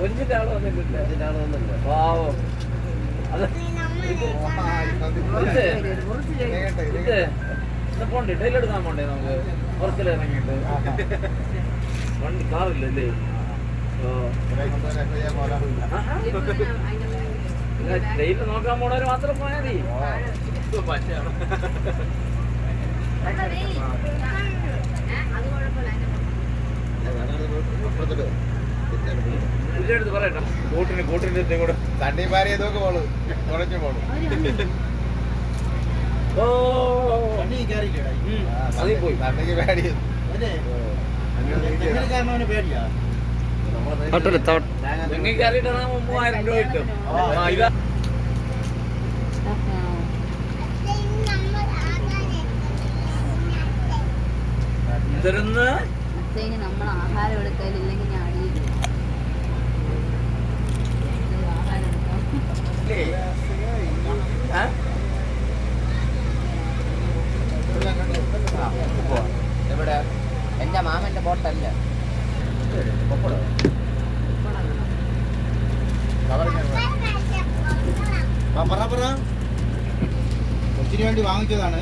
കൊഞ്ചിന്റെ ആൾ വന്നിട്ടില്ല. പാവം. അത് പോണ്ടേ? ടൈൽ എടുക്കാൻ പോണ്ടേ നമുക്ക്? കുറച്ചിൽ ഇറങ്ങിയിട്ട്. വണ്ടി കാറില്ലല്ലേ ട്രെയിനിൽ നോക്കാൻ പോണവര് മാത്രം പോയാൽ മതി. അപ്പുറത്തോട്ട് പോ. തിരിച്ചാണ് പോകുന്നത്. ഇതിനടുത്ത് പറയട്ടെ കൂട്ടിന് കൂട്ടിന്റെ അടുത്തും കൂടെ തണ്ണി പാരി ഏതൊക്കെ പോണു കുറഞ്ഞു പോണു ഓ വണ്ടി കയറിയില്ലേടാ? ഉം, അതിൽ പോയി തണ്ണിക്ക് പേടി അതെ. തെങ്ങിന് കയറണവന് പേടിയാ? തെങ്ങി കയറിയിട്ട് മൂവായിരം രൂപ കിട്ടും നമ്മൾ ആഹാരം എടുക്കലില്ലെങ്കിൽ ഞാൻ ആ? എവിടെ? എന്റെ മാമന്റെ ബോട്ടല്ല. പറ, പറ. കൊച്ചിന് വേണ്ടി വാങ്ങിച്ചതാണ്.